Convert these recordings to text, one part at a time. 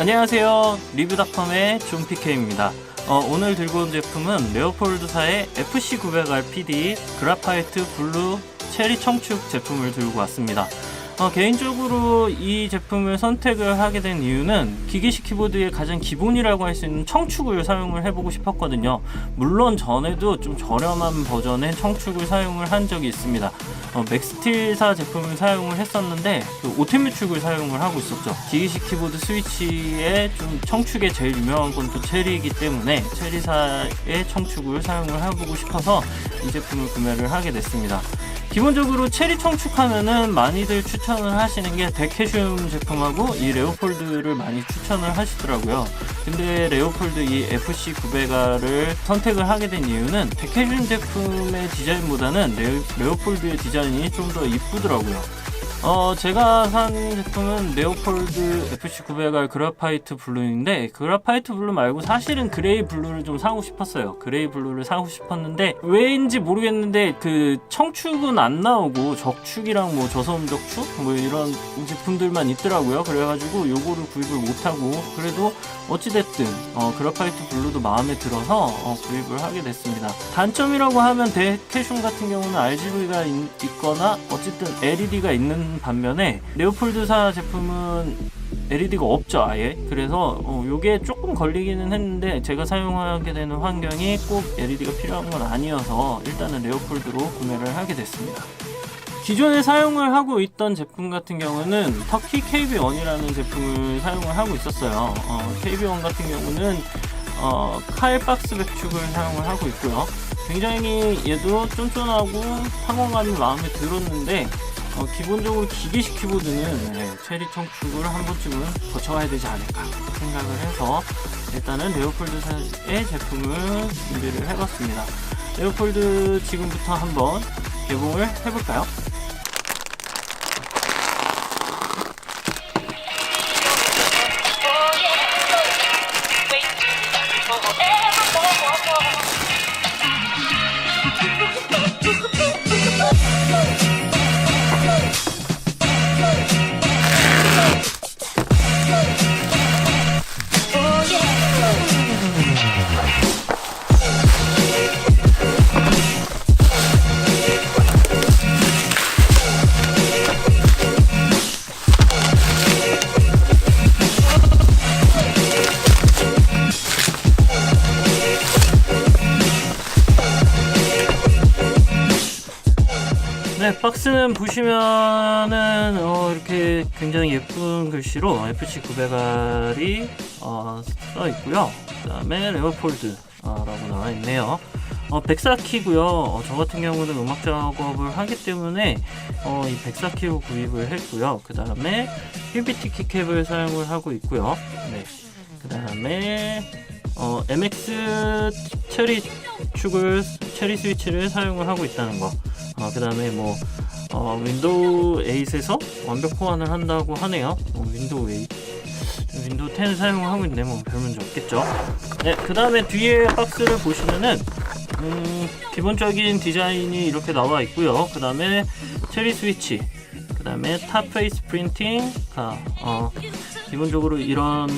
안녕하세요. 리뷰닷컴의 존PK입니다. 어, 오늘 들고 온 제품은 레오폴드사의 FC900R PD 그라파이트 블루 체리 청축 제품을 들고 왔습니다. 어, 개인적으로 이 제품을 선택을 하게 된 이유는 기계식 키보드의 가장 기본이라고 할 수 있는 청축을 사용을 해보고 싶었거든요. 물론 전에도 좀 저렴한 버전의 청축을 사용을 한 적이 있습니다. 어, 맥스틸사 제품을 사용을 했었는데 그 오템유축을 사용을 하고 있었죠. 기계식 키보드 스위치의 좀 청축에 제일 유명한 건 또 체리이기 때문에 체리사의 청축을 사용을 해보고 싶어서 이 제품을 구매를 하게 됐습니다. 기본적으로 체리 청축하면은 많이들 추천을 하시는 게 데캐슘 제품하고 이 레오폴드를 많이 추천을 하시더라고요. 근데 레오폴드 이 FC 900R을 선택을 하게 된 이유는 데캐슘 제품의 디자인보다는 레오, 레오폴드의 디자인이 좀 더 이쁘더라고요. 어, 제가 산 제품은 레오폴드 FC900R 그라파이트 블루인데 그라파이트 블루 말고 사실은 그레이 블루를 좀 사고 싶었어요. 그레이 블루를 사고 싶었는데 왜인지 모르겠는데 그 청축은 안 나오고 적축이랑 뭐 저소음 적축 뭐 이런 제품들만 있더라고요. 그래가지고 요거를 구입을 못하고 그래도 어찌됐든 어, 그라파이트 블루도 마음에 들어서 어, 구입을 하게 됐습니다. 단점이라고 하면 데캐슘 같은 경우는 RGB가 있거나 어쨌든 LED가 있는 반면에 레오폴드사 제품은 LED가 없죠 아예. 그래서 어, 요게 조금 걸리기는 했는데 제가 사용하게 되는 환경이 꼭 LED가 필요한 건 아니어서 일단은 레오폴드로 구매를 하게 됐습니다. 기존에 사용을 하고 있던 제품 같은 경우는 터키 KB1이라는 제품을 사용을 하고 있었어요. 어, KB1 같은 경우는 어, 칼박스 백축을 사용을 하고 있고요. 굉장히 얘도 쫀쫀하고 상호감이 마음에 들었는데 어, 기본적으로 기계식 키보드는 네, 체리 청축을 한 번쯤은 거쳐가야 되지 않을까 생각을 해서 일단은 레오폴드의 제품을 준비를 해봤습니다. 레오폴드 지금부터 한번 개봉을 해볼까요? 네, 박스는 보시면은 어, 이렇게 굉장히 예쁜 글씨로 FC900R이 어, 써 있고요. 그다음에 레오폴드라고 나와 있네요. 어, 백사키고요. 어, 저 같은 경우는 음악 작업을 하기 때문에 어, 이 백사키로 구입을 했고요. 그 다음에 PBT 키캡을 사용을 하고 있고요. 네. 그 다음에 어, MX 체리 축을 체리 스위치를 사용을 하고 있다는 거. 어, 그 다음에 뭐 어, 윈도우 8에서 완벽 호환을 한다고 하네요. 어, 윈도우 8. 윈도우 10 사용을 하고 있는데 뭐 별 문제 없겠죠. 네, 그 다음에 뒤에 박스를 보시면은 음, 기본적인 디자인이 이렇게 나와 있고요. 그 다음에 체리 스위치, 그 다음에 탑 페이스 프린팅, 아, 어, 기본적으로 이런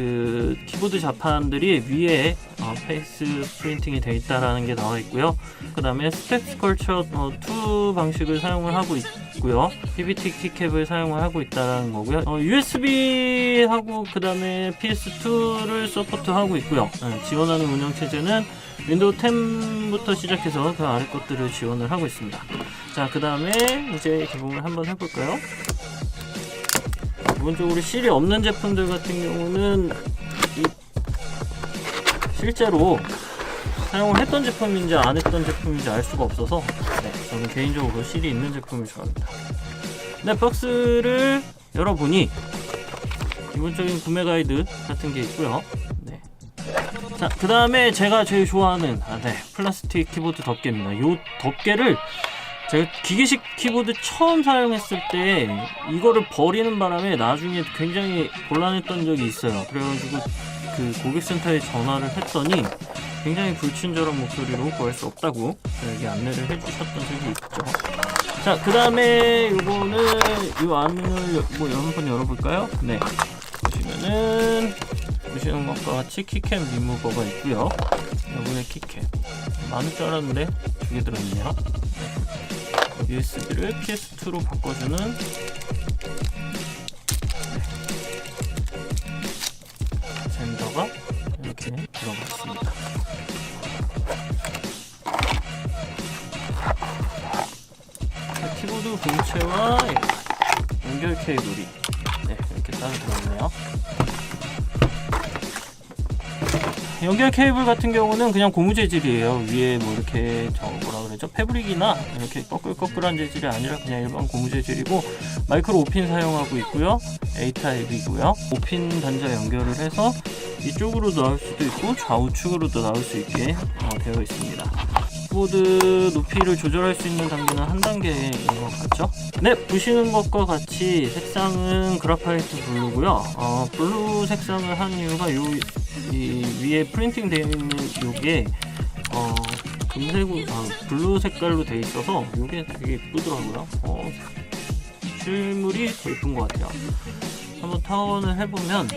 그 키보드 자판들이 위에 어, 페이스 프린팅이 되어 있다라는 게 나와 있고요. 그 다음에 스펙 스컬처 어, 2 방식을 사용을 하고 있고요. PBT 키캡을 사용을 하고 있다라는 거고요. 어, USB하고 그 다음에 PS2를 서포트하고 있고요. 네, 지원하는 운영 체제는 윈도우 10부터 시작해서 그 아래 것들을 지원을 하고 있습니다. 자, 그 다음에 이제 개봉을 한번 해볼까요? 기본적으로 실이 없는 제품들 같은 경우는 이 실제로 사용을 했던 제품인지 안 했던 제품인지 알 수가 없어서 네, 저는 개인적으로 실이 있는 제품을 좋아합니다. 네, 박스를 열어보니 기본적인 구매 가이드 같은 게 있고요. 네. 자, 그 다음에 제가 제일 좋아하는 아, 네, 플라스틱 키보드 덮개입니다. 이 덮개를 제가 기계식 키보드 처음 사용했을 때 이거를 버리는 바람에 나중에 굉장히 곤란했던 적이 있어요. 그래가지고 그 고객센터에 전화를 했더니 굉장히 불친절한 목소리로 구할 수 없다고 저에게 안내를 해주셨던 적이 있죠. 자, 그 다음에 요거는 이 안을 여- 뭐 한번 열어볼까요? 네. 보시면은 보시는 것과 같이 키캡 리무버가 있고요. 여기에 키캡 많을 줄 알았는데 두 개 들어있네요. USB를 PS2로 바꿔주는 젠더가 이렇게. 자, 키보드 본체와 연결 케이블이 네, 이렇게 따로 들어있네요. 연결 케이블 같은 경우는 그냥 고무 재질이에요. 위에 뭐 이렇게 저 뭐라 그러죠? 패브릭이나 이렇게 꺼끌꺼끌한 재질이 아니라 그냥 일반 고무 재질이고 마이크로 5핀 사용하고 있고요. A 타입이고요. 5핀 단자 연결을 해서 이쪽으로 나올 수도 있고 좌우측으로도 나올 수 있게 어, 되어 있습니다. 키보드 높이를 조절할 수 있는 단계는 한 단계인 것 같죠? 네, 보시는 것과 같이 색상은 그라파이트 블루고요. 어, 블루 색상을 한 이유가 요, 이 위에 프린팅 되어 있는 요게 어, 금색으로 아, 블루 색깔로 되어 있어서 요게 되게 예쁘더라고요. 어, 실물이 더 예쁜 것 같아요. 한번 타원을 해보면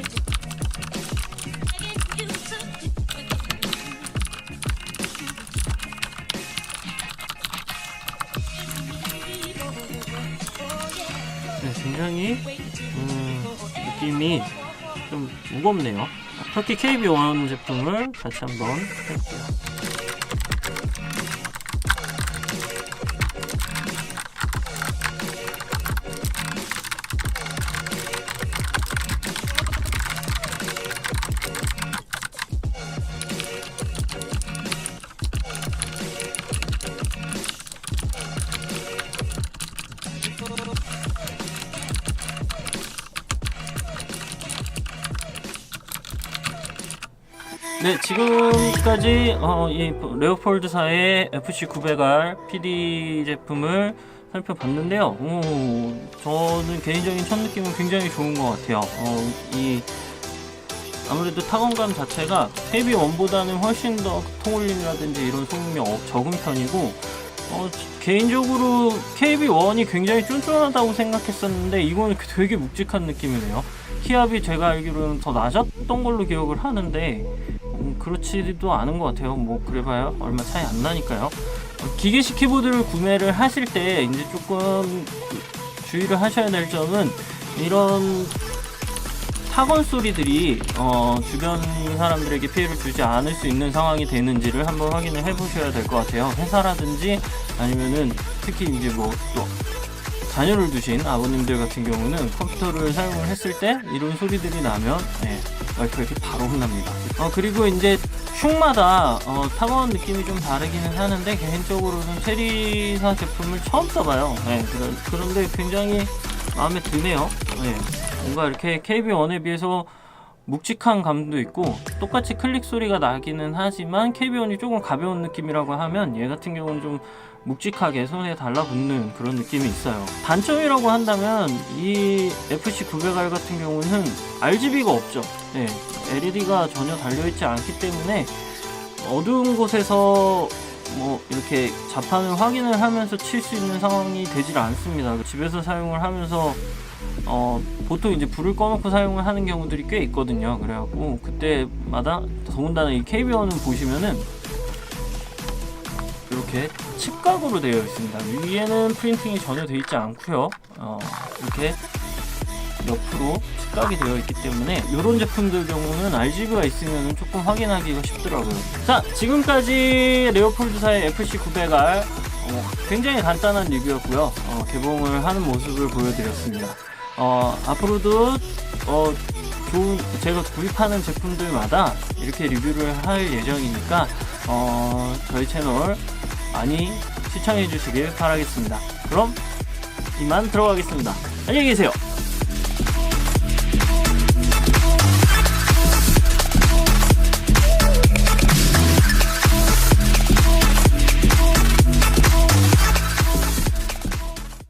네, 굉장히 음, 느낌이 좀 무겁네요. 터키 KB1 제품을 같이 한번 해볼게요. 네, 지금까지 어, 이 레오폴드사의 FC900R PD 제품을 살펴봤는데요. 오, 저는 개인적인 첫 느낌은 굉장히 좋은 것 같아요. 어, 이 아무래도 타건감 자체가 KB1보다는 훨씬 더 통올림이라든지 이런 소음이 어- 적은 편이고 어, 개인적으로 KB1이 굉장히 쫀쫀하다고 생각했었는데 이거는 되게 묵직한 느낌이네요. 키압이 제가 알기로는 더 낮았던 걸로 기억을 하는데 음, 그렇지도 않은 것 같아요. 뭐 그래봐야 얼마 차이 안 나니까요. 어, 기계식 키보드를 구매를 하실 때 이제 조금 주의를 하셔야 될 점은 이런 타건 소리들이 어, 주변 사람들에게 피해를 주지 않을 수 있는 상황이 되는지를 한번 확인을 해보셔야 될 것 같아요. 회사라든지 아니면은 특히 이제 뭐또 자녀를 두신 아버님들 같은 경우는 컴퓨터를 사용을 했을 때 이런 소리들이 나면 네, 와이프에게 바로 혼납니다. 어, 그리고 이제 흉마다 어, 타건 느낌이 좀 다르기는 하는데 개인적으로는 체리사 제품을 처음 써봐요. 네, 그런, 그런 데 굉장히 마음에 드네요. 네, 뭔가 이렇게 KB1에 비해서 묵직한 감도 있고 똑같이 클릭 소리가 나기는 하지만 KB1이 조금 가벼운 느낌이라고 하면 얘 같은 경우는 좀 묵직하게 손에 달라붙는 그런 느낌이 있어요. 단점이라고 한다면 이 FC900R 같은 경우는 RGB가 없죠. 네, LED가 전혀 달려있지 않기 때문에 어두운 곳에서 뭐 이렇게 자판을 확인을 하면서 칠 수 있는 상황이 되질 않습니다. 집에서 사용을 하면서 어, 보통 이제 불을 꺼놓고 사용을 하는 경우들이 꽤 있거든요. 그래갖고 그때마다 더군다나 이 KB1은 보시면은 이렇게 칩각으로 되어 있습니다. 위에는 프린팅이 전혀 되어 있지 않고요. 어, 이렇게 옆으로 칩각이 되어 있기 때문에 이런 제품들 경우는 RGB가 있으면 조금 확인하기가 쉽더라고요. 자, 지금까지 레오폴드사의 FC900R 어, 굉장히 간단한 리뷰였고요. 어, 개봉을 하는 모습을 보여드렸습니다. 어, 앞으로도 어, 좋은 제가 구입하는 제품들마다 이렇게 리뷰를 할 예정이니까 어, 저희 채널 많이 시청해 주시길 바라겠습니다. 그럼 이만 들어가겠습니다. 안녕히 계세요.